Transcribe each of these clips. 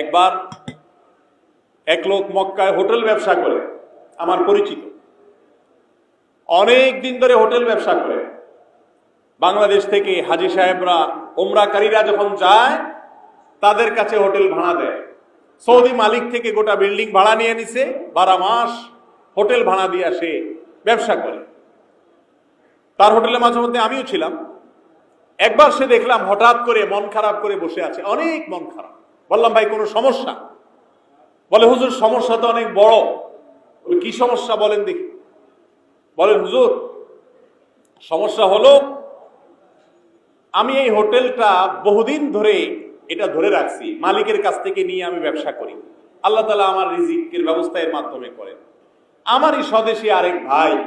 একবার এক লোক মক্কায় হোটেল ব্যবসা করে, আমার পরিচিত। অনেক দিন ধরে হোটেল ব্যবসা করে। বাংলাদেশ থেকে হাজি সাহেবরা ওমরাকারীরা যখন যায়, তাদের কাছে হোটেল ভাড়া দেয়। সৌদি মালিক থেকে গোটা বিল্ডিং ভাড়া নিয়ে নিছে, বারো মাস হোটেল ভাড়া দিয়ে সে ব্যবসা করে। তার হোটেলে মাঝে মধ্যে আমিও ছিলাম। একবার সে দেখলাম হঠাৎ করে মন খারাপ করে বসে আছে। অনেক মন খারাপ। বললাম, ভাই, কোনো সমস্যা? বলে, হুজুর, সমস্যা তো অনেক বড়। কি সমস্যা বলেন দেখি। বলেন হুজুর, সমস্যা হলো আমি এই হোটেলটা বহুদিন ধরে এটা ধরে রাখছি। মালিকের কাছ থেকে নিয়ে আমি ব্যবসা করি। আল্লাহ তালা আমার রিজিকের ব্যবস্থা এর মাধ্যমে করেন। আমারই স্বদেশী আরেক ভাই,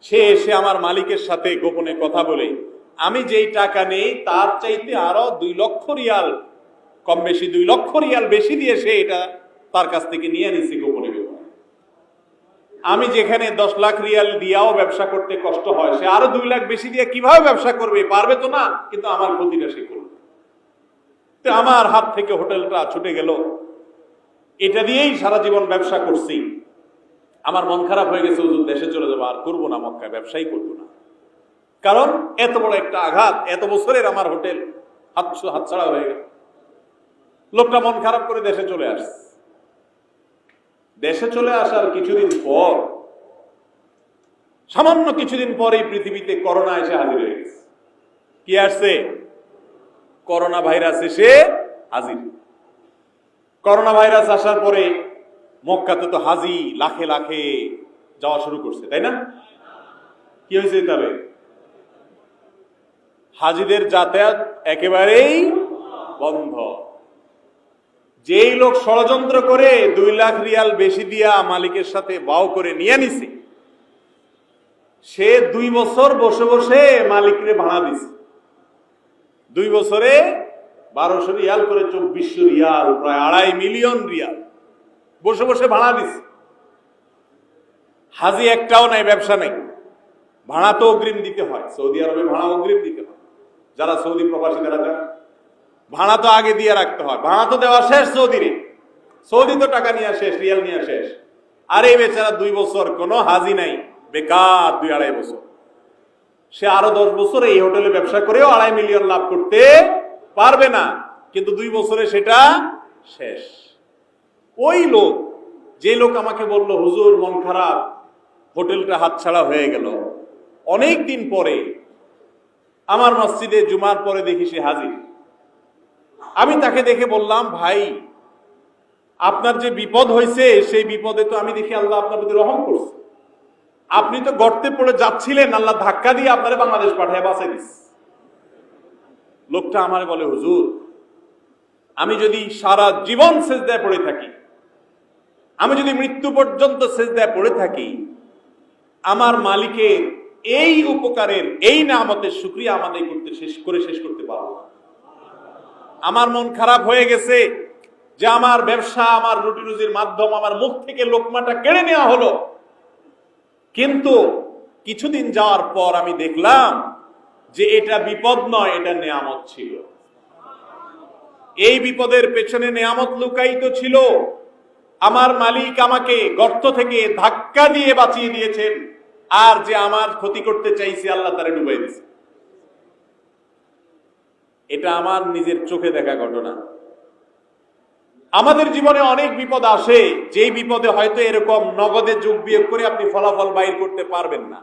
সে এসে আমার মালিকের সাথে গোপনে কথা বলে, আমি যেই টাকা নেই, তার চাইতে আরও দুই লক্ষ রিয়াল কম বেশি দুই লক্ষ রিয়াল বেশি দিয়ে সে এটা তার কাছ থেকে নিয়ে নিছি গোপনে আমি যেখানে দশ লাখ রিয়াল দিয়াও ব্যবসা করতে কষ্ট হয়, সে আরও দুই লাখ বেশি দিয়ে কীভাবে ব্যবসা করবে, পারবে তো না, কিন্তু আমার ক্ষতিটা সে করবে। তো আমার হাত থেকে হোটেলটা ছুটে গেল। এটা দিয়েই সারা জীবন ব্যবসা করছি। আমার মন খারাপ হয়ে গেছে, হুজুর, দেশে চলে যাব, আর করব না মক্কায়, ব্যবসাই করব না। কারণ এত বড় একটা আঘাত, এত বছরের আমার হোটেল হাত হাতছাড়া হয়ে গেল। লোকটা মন খারাপ করে দেশে চলে আসছে। দেশে চলে আসার কিছুদিন পর, সামান্য কিছুদিন পর এই পৃথিবীতে করোনা এসে হাজির হয়ে গেছে। কি আসছে? করোনা ভাইরাস এসে হাজির। করোনা ভাইরাস আসার পরে মক্কাতে তো হাজি লাখে লাখে যাওয়া শুরু করছে, তাই না? কি হয়েছে তবে হাজিদের যাতায়াত একেবারেই বন্ধ। যেই লোক ষড়যন্ত্র করে দুই লাখ রিয়াল বেশি দিয়া মালিকের সাথে বাও করে নিয়ে নিছে, সে দুই বছর বসে বসে মালিকরে ভাড়া দিছে। দুই বছরে বারোশো রিয়াল করে চব্বিশশো রিয়াল, প্রায় আড়াই মিলিয়ন রিয়াল বসে বসে ভাড়া দিছে। হাজি একটাও নাই, ব্যবসা নাই। ভাড়া তো অগ্রিম দিতে হয়, সৌদি আরবে ভাড়া অগ্রিম দিতে হয়। যারা সৌদি প্রবাসী, যারা যান ভাড়া তো আগে দিয়ে রাখতে হয়। ভাড়া তো দেওয়া শেষ সৌদিরে। সৌদি তো টাকা নিয়ে শেষ, রিয়াল নিয়ে শেষ। আর এই বেচারা দুই বছর কোনো হাজি নাই, বেকার দুই আড়াই বছর। সে আরও দশ বছর এই হোটেলে ব্যবসা করেও আড়াই মিলিয়ন লাভ করতে পারবে না। কিন্তু দুই বছরে সেটা শেষ। ওই লোক, যে লোক আমাকে বলল, হুজুর, মন খারাপ, হোটেলটা হাতছাড়া হয়ে গেল। অনেক দিন পরে, আমার মসজিদে জুমার পরে দেখি সে হাজির। আমি তাকে দেখে বললাম, ভাই, আপনার যে বিপদ হয়েছে, সেই বিপদে তো আমি দেখি আল্লাহ আপনার প্রতি রহম করছে। আপনি তো গর্তে পড়ে যাচ্ছিলেন, আল্লাহ ধাক্কা দিয়ে আপনারে বাংলাদেশ পাঠায়, বাঁচাই দিস। লোকটা আমার বলে, হুজুর, আমি যদি সারা জীবন সেজদায় পড়ে থাকি, আমি যদি মৃত্যু পর্যন্ত সেজদায় পড়ে থাকি, আমার মালিকের এই উপকারের, এই নামতের শুক্রিয়া আমাদের করতে শেষ, করে শেষ করতে পারব না। আমার মন খারাপ হয়ে গেছে যে আমার ব্যবসা, আমার রুটি রুজির মাধ্যম, আমার মুখ থেকে লোকমাটা কেড়ে নেওয়া হলো। কিন্তু কিছুদিন যাওয়ার পর আমি দেখলাম যে এটা বিপদ নয়, এটা নেয়ামত ছিল। এই বিপদের পেছনে নেয়ামত লুকায়িত ছিল। আমার মালিক আমাকে গর্ত থেকে ধাক্কা দিয়ে বাঁচিয়ে দিয়েছেন। আর যে আমার ক্ষতি করতে চাইছে, আল্লাহ তারা ডুবাই দিয়েছে। এটা আমার নিজের চোখে দেখা ঘটনা। আমাদের জীবনে অনেক বিপদ আসে, যেই বিপদে হয়তো এরকম নগদে যোগ বিয়োগ করে আপনি ফলাফল বাইর করতে পারবেন না।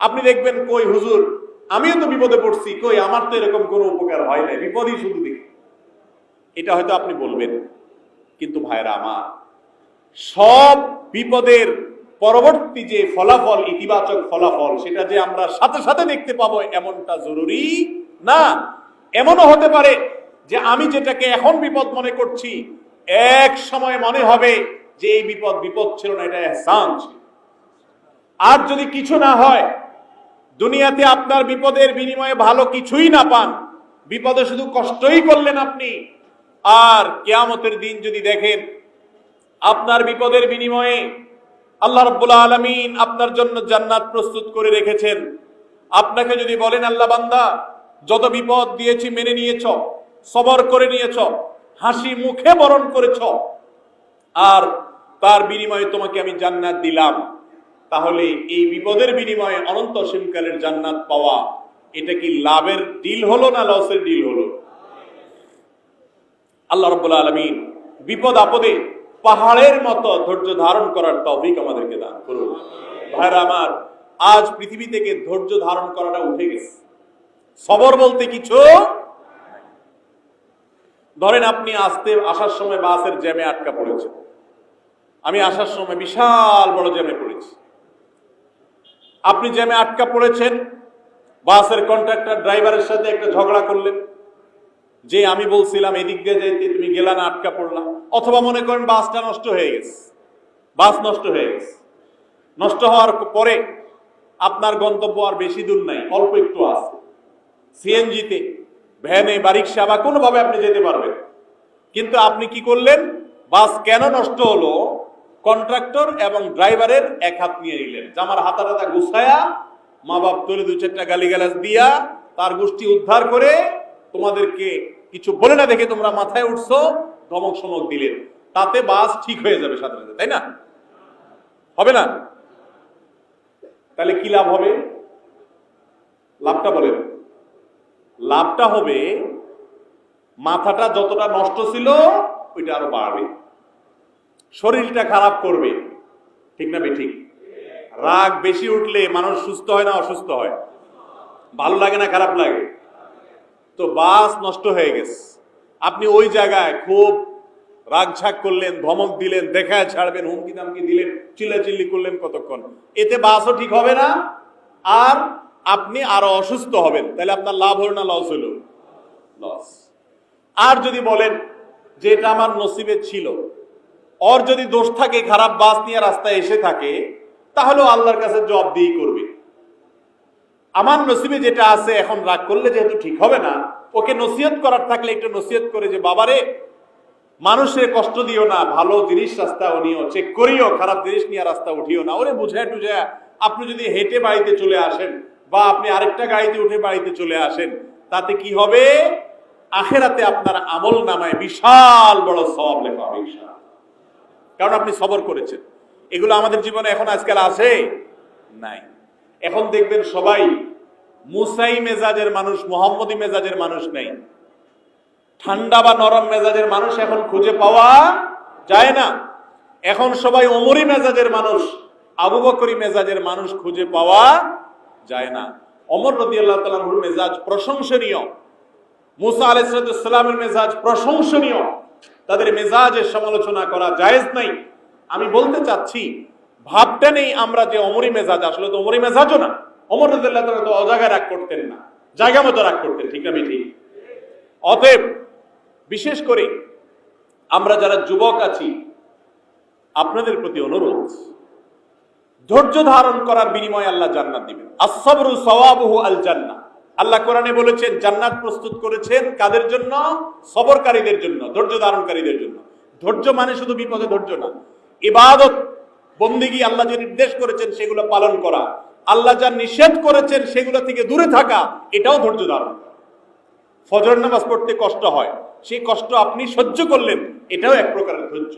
আপনি দেখবেন, কই হুজুর, আমিও তো বিপদে পড়ছি, কই আমার তো এরকম কোনো উপকার হয় না বিপদই শুধু দেখি। এটা হয়তো আপনি বলবেন, কিন্তু ভাইরা আমার, সব বিপদের পরবর্তী যে ফলাফল, ইতিবাচক ফলাফল, সেটা যে আমরা সাথে সাথে দেখতে পাবো, এমনটা জরুরি না। এমনও হতে পারে যে আমি যেটাকে এখন বিপদ মনে করছি, এক সময় মনে হবে যে এই বিপদ বিপদ ছিল না, এটা এহসান ছিল। আর যদি কিছু না হয়, দুনিয়াতে আপনার বিপদের বিনিময়ে ভালো কিছুই না পান, বিপদে শুধু কষ্টই করলেন আপনি, আর কেয়ামতের দিন যদি দেখেন, আপনার বিপদের বিনিময়ে আল্লাহ রব্বুল আলমিন আপনার জন্য জান্নাত প্রস্তুত করে রেখেছেন। আপনাকে যদি বলেন, আল্লাহ বান্দা যত বিপদ দিয়েছি মেনে নিয়েছ, সবর করে নিয়েছ, হাসি মুখে বরণ করেছ, আর তার বিনিময়ে তোমাকে আমি জান্নাত দিলাম। তাহলে এই বিপদের বিনিময়ে অনন্ত অসীমকালের জান্নাত পাওয়া, এটা কি লাভের ডিল হলো না লসের ডিল হলো? আল্লাহ রব্বুল আলমিন বিপদ আপদে পাহাড়ের মতো ধৈর্য ধারণ করার তৌফিক আমাদেরকে দান করুন। ভাইরা আমার, আজ পৃথিবী থেকে ধৈর্য ধারণ করাটা উঠে গেছে। সবর বলতে কিছু? ধরেন আপনি আসতে, আসার সময় বাসের জ্যামে আটকা পড়েছেন। আমি আসার সময় বিশাল বড় জ্যামে পড়েছি। আপনি জ্যামে আটকা পড়েছেন, বাসের কন্ট্রাক্টর ড্রাইভারের সাথে একটা ঝগড়া করলেন। যে আমি বলছিলাম, এদিক দিয়ে যাইতে তুমি গেলা না, আটকা পড়লাম অথবা মনে করেন, বাসটা নষ্ট হয়ে গেছে। বাস নষ্ট হয়ে গেছে। নষ্ট হওয়ার পরে আপনার গন্তব্য আর বেশি দূর নাই, অল্প একটু আছে। সিএনজিতে, ভ্যানে বা রিক্সা বা কোনোভাবে আপনি যেতে পারবেন। কিন্তু আপনি কি করলেন? বাস কেন নষ্ট হলো? কন্ট্রাক্টর এবং ড্রাইভারের এক হাত নিয়ে নিলেন। জামার হাতা টাতা গুছায়া মা বাপ তুলে দু চারটা গালিগালাজ দিয়া তার গোষ্ঠী উদ্ধার করে তোমাদেরকে কিছু বলে না দেখে তোমরা মাথায় উঠছো, ধমক সমক দিলেন। তাতে বাস ঠিক হয়ে যাবে সাথে সাথে, তাই না? হবে না? তাহলে কি লাভ হবে? লাভটা বলেন। লাভটা হবে, মাথাটা যতটা নষ্ট ছিল, ওইটা আরও বাড়বে। শরীরটা খারাপ করবে। ঠিক না ঠিক রাগ বেশি উঠলে মানুষ সুস্থ হয় না অসুস্থ হয়? ভালো লাগে না খারাপ লাগে? তো বাস নষ্ট হয়ে গেছে। আপনি ওই জায়গায় খুব রাগ ঝাক করলেন, ধমক দিলেন, দেখায় ছাড়বেন হুমকি দামকি দিলেন, চিল্লাচিল্লি করলেন কতক্ষণ? এতে বাসও ঠিক হবে না, আর আপনি আরও অসুস্থ হবেন, তাহলে আপনার লাভ হলো না লস হলো? লস আর যদি বলেন যে এটা আমার নসিবে ছিল, ওর যদি দোষ থাকে, খারাপ বাস নিয়ে রাস্তায় এসে থাকে তাহলেও আল্লাহর কাছে জবাব দিয়েই করবে। আমার নসিবে যেটা আছে, এখন রাগ করলে যেহেতু ঠিক হবে না, ওকে নসিহত করার থাকলে একটু নসিহত করে যে, বাবারে, মানুষের কষ্ট দিও না, ভালো জিনিস রাস্তা নিও চেক করিও, খারাপ জিনিস নিয়ে রাস্তা উঠিও না। ওরে বুঝায় টুঝায়, আপনি যদি হেঁটে বাড়িতে চলে আসেন বা আপনি আরেকটা গাড়িতে উঠে বাড়িতে চলে আসেন, তাতে কি হবে? আখেরাতে আপনার আমল নামায় বিশাল বড় সব লেখা হবে কারণ আপনি সবর করেছেন। এগুলো আমাদের জীবনে এখন আজকাল আছে? নাই। এখন দেখবেন সবাই মুসাই মেজাজের মানুষ, মোহাম্মদী মেজাজের মানুষ নেই। ঠান্ডা বা নরম মেজাজের মানুষ এখন খুঁজে পাওয়া যায় না। এখন সবাই অমরি মেজাজের মানুষ, আবু বকরি মেজাজের মানুষ খুঁজে পাওয়া যায় না। অমর রদি আল্লাহ তালাহুর মেজাজ প্রশংসনীয়। মুসা আলাইসালামের মেজাজ প্রশংসনীয়। তাদের মেজাজের সমালোচনা করা জায়েজ নাই। আমি বলতে চাচ্ছি, ভাবটা নেই আমরা যে অমরি মেজাজ, আসলে তো অমরি মেজাজও না। অমর রদুল্লাহ তালা তো অজাগায় রাগ করতেন না। জায়গা মতো রাগ করতেন, ঠিক আমি ঠিক অতএব, বিশেষ করে আমরা যারা যুবক আছি, আপনাদের প্রতি অনুরোধ ধৈর্য ধারণ করার বিনিময়ে আল্লাহ জান্নাত দিবেন। আসবরু সওয়াবুহু আল জান্নাহ আল্লাহ কোরআনে বলেছেন, জান্নাত প্রস্তুত করেছেন কাদের জন্য? সবরকারীদের জন্য, ধৈর্য ধারণকারীদের জন্য। ধৈর্য মানে শুধু বিপদে ধৈর্য না। ইবাদত, বন্দিগি আল্লাহ যে নির্দেশ করেছেন, সেগুলো পালন করা। আল্লাহ যা নিষেধ করেছেন, সেগুলো থেকে দূরে থাকা, এটাও ধৈর্য ধারণ। ফজর নামাজ পড়তে কষ্ট হয়। সেই কষ্ট আপনি সহ্য করলেন, এটাও এক প্রকারের ধৈর্য।